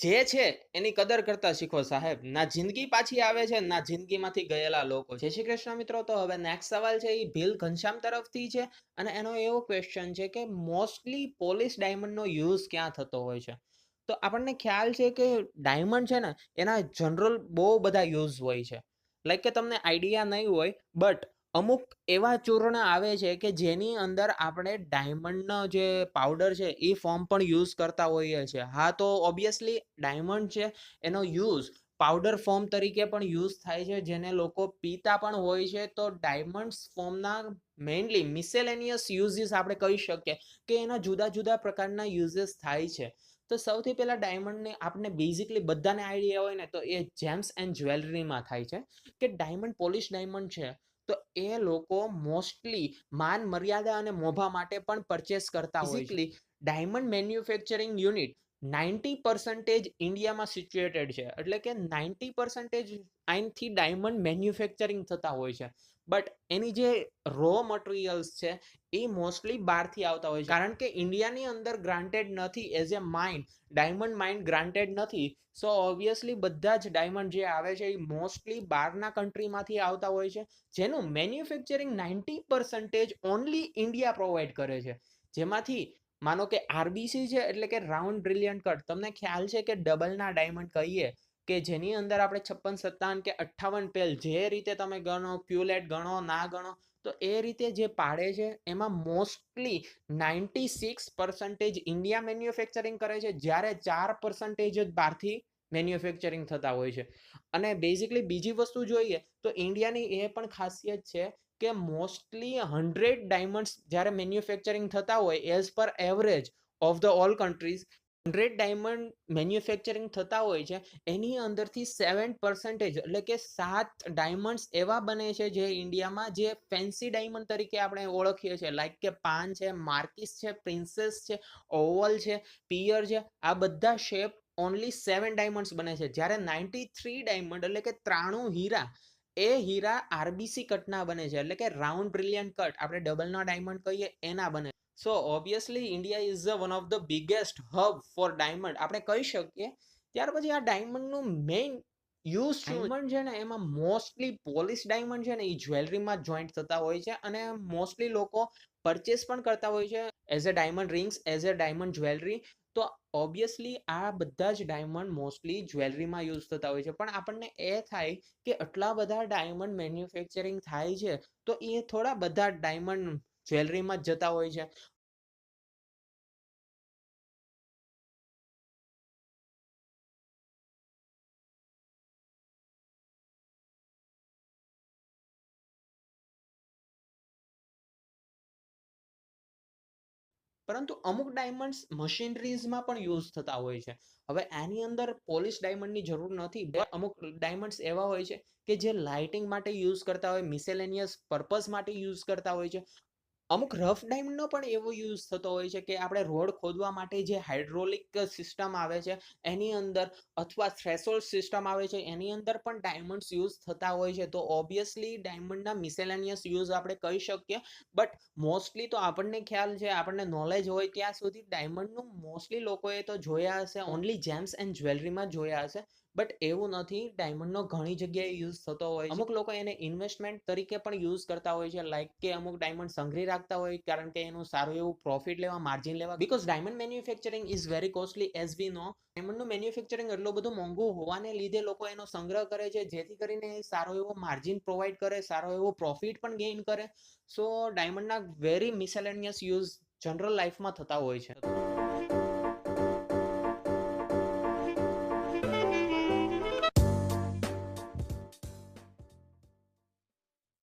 જે છે એની કદર કરતા શીખો સાહેબ. ના જિંદગી પાછી આવે છે, ના જિંદગીમાંથી ગયેલા લોકો. જય શ્રી કૃષ્ણ મિત્રો. તો હવે નેક્સ્ટ સવાલ છે એ ભીલ ઘનશ્યામ તરફથી છે અને એનો એવો ક્વેશ્ચન છે કે મોસ્ટલી પોલિશ ડાયમંડનો યુઝ ક્યાં થતો હોય છે? તો આપણને ખ્યાલ છે કે ડાયમંડ છે ને એના જનરલ બહુ બધા યુઝ હોય છે. લાઈક કે તમને આઈડિયા નહીં હોય બટ અમુક એવા ચૂર્ણ આવે છે કે જેની અંદર આપણે ડાયમંડનો જે પાવડર છે એ ફોર્મ પણ યુઝ કરતા હોઈએ છીએ. હા, તો ઓબ્વિયસલી ડાયમંડ છે, એનો યુઝ પાવડર ફોર્મ તરીકે પણ યુઝ થાય છે, જેને લોકો પીતા પણ હોય છે. તો ડાયમંડ્સ ફોર્મના મેઇનલી મિસેલેનિયસ યુઝીસ આપણે કહી શકીએ કે એના જુદા જુદા પ્રકારના યુઝીસ થાય છે. તો સૌથી પહેલાં ડાયમંડને આપણે બેઝિકલી બધાને આઈડિયા હોય ને તો એ જેમ્સ એન્ડ જ્વેલરીમાં થાય છે. કે ડાયમંડ પોલિશ ડાયમંડ છે તો એ લોકો મોસ્ટલી માન મર્યાદા અને મોભા માટે પણ પરચેસ કરતા હોય diamond manufacturing unit ninety percentage ઇન્ડિયામાં સિચ્યુએટેડ છે. એટલે કે નાઇન્ટી પર્સન્ટેજ આઈનથી ડાયમંડ મેન્યુફેક્ચરિંગ થતા હોય છે. બટ એની જે રો મટીરિયલ્સ છે, એ મોસ્ટલી બહારથી આવતા હોય છે. કારણ કે ઇન્ડિયાની અંદર ગ્રાન્ટેડ નથી as a mind diamond mind granted નથી. સો ઓબ્વિયસલી બધા જ ડાયમંડ જે આવે છે, એ મોસ્ટલી બહારના કન્ટ્રીમાંથી આવતા હોય છે. જેનું manufacturing ninety percentage only India provide કરે છે. જેમાંથી માનો કે આરબીસી છે એટલે કે રાઉન્ડ બ્રિલિયન્ટ કટ તમને ખ્યાલ છે કે ડબલના ડાયમંડ કહીએ કે જેની અંદર આપણે છપ્પન, સત્તાવન કે અઠ્ઠાવન પેલ જે રીતે તમે ગણો ક્યુલેટ ગણો, ના ગણો, તો એ રીતે જે પાડે છે, એમાં mostly ninety six percentage India manufacturing કરે છે, જ્યારે ચાર પર્સન્ટેજ જ બહારથી મેન્યુફેક્ચરિંગ થતા હોય છે. અને બેઝિકલી બીજી વસ્તુ જોઈએ તો ઇન્ડિયાની એ પણ ખાસિયત છે કે મોસ્ટલી હંડ્રેડ ડાયમંડ્સ જ્યારે મેન્યુફેક્ચરિંગ થતા હોય as per average of the all countries hundred diamond manufacturing થતા હોય છે, એની અંદરથી સેવન પર્સન્ટેજ એટલે કે સાત ડાયમંડ્સ એવા બને છે જે ઇન્ડિયામાં જે ફેન્સી ડાયમંડ તરીકે આપણે ઓળખીએ છીએ. લાઈક કે પાન છે માર્કિસ છે પ્રિન્સેસ છે ઓવલ છે પિયર છે, આ બધા શેપ ઓનલી સેવન ડાયમંડ્સ બને છે. જ્યારે નાઇન્ટી થ્રી ડાયમંડ એટલે કે ત્રાણું હીરા એ હીરા આરબીસી કટના બને છે. એટલે કે રાઉન્ડ બ્રિલિયન્ટ કટ આપણે ડબલના ડાયમંડ કહીએ એના બને. So obviously India is the one of the biggest hub for diamond આપણે કહી શકીએ ત્યાર પછી આ ડાયમંડનું મેઇન યુઝ ડાયમંડ છે ને? એમાં મોસ્ટલી પોલિશ ડાયમંડ છે ને એ જ્વેલરીમાં જોઈન્ટ થતા હોય છે અને મોસ્ટલી લોકો પરચેસ પણ કરતા હોય છે as a diamond rings as a diamond jewellery તો ઓબ્વિયસલી આ બધા જ ડાયમંડ મોસ્ટલી જ્વેલરીમાં યુઝ થતા હોય છે. પણ આપણને એ થાય કે આટલા બધા ડાયમંડ મેન્યુફેક્ચરિંગ થાય છે, તો એ થોડા બધા ડાયમંડ જ્વેલરીમાં જતા હોય છે. પરંતુ અમુક ડાયમંડ્સ મશીનરીઝમાં પણ યુઝ થતા હોય છે. હવે આની અંદર પોલિશ ડાયમંડની જરૂર નથી. અમુક ડાયમંડ્સ એવા હોય છે કે જે લાઇટિંગ માટે યુઝ કરતા હોય મિસેલેનિયસ પર્પઝ માટે યુઝ કરતા હોય છે. અમુક રફ ડાયમંડનો પણ એવો યુઝ થતો હોય છે કે આપણે રોડ ખોદવા માટે જે હાઇડ્રોલિક સિસ્ટમ આવે છે, એની અંદર અથવા થ્રેશોલ્ડ સિસ્ટમ આવે છે, એની અંદર પણ ડાયમંડ્સ યુઝ થતા હોય છે. તો ઓબ્વિયસલી ડાયમંડના મિસેલેનિયસ યુઝ આપણે કહી શકીએ. બટ મોસ્ટલી તો આપણને ખ્યાલ છે, આપણને નોલેજ હોય ત્યાં સુધી ડાયમંડનું મોસ્ટલી લોકોએ તો જોયા હશે. ઓનલી જેમ્સ એન્ડ જ્વેલરીમાં જોયા હશે. બટ એવું નથી ડાયમંડનો ઘણી જગ્યાએ યુઝ થતો હોય અમુક લોકો એને ઇન્વેસ્ટમેન્ટ તરીકે પણ યુઝ કરતા હોય છે લાઈક કે અમુક ડાયમંડ સંગ્રહી રાખતા હોય, કારણ કે એનું સારું એવું પ્રોફિટ લેવા માર્જિન લેવા because diamond manufacturing is very costly as we know ડાયમંડનું manufacturing એટલું બધું મોંઘું હોવાને લીધે લોકો એનો સંગ્રહ કરે છે, જેથી કરીને સારો એવો માર્જિન પ્રોવાઈડ કરે, સારો એવો પ્રોફિટ પણ ગેઇન કરે. સો ડાયમંડના વેરી મિસેલેનિયસ યુઝ જનરલ લાઈફમાં થતા હોય છે.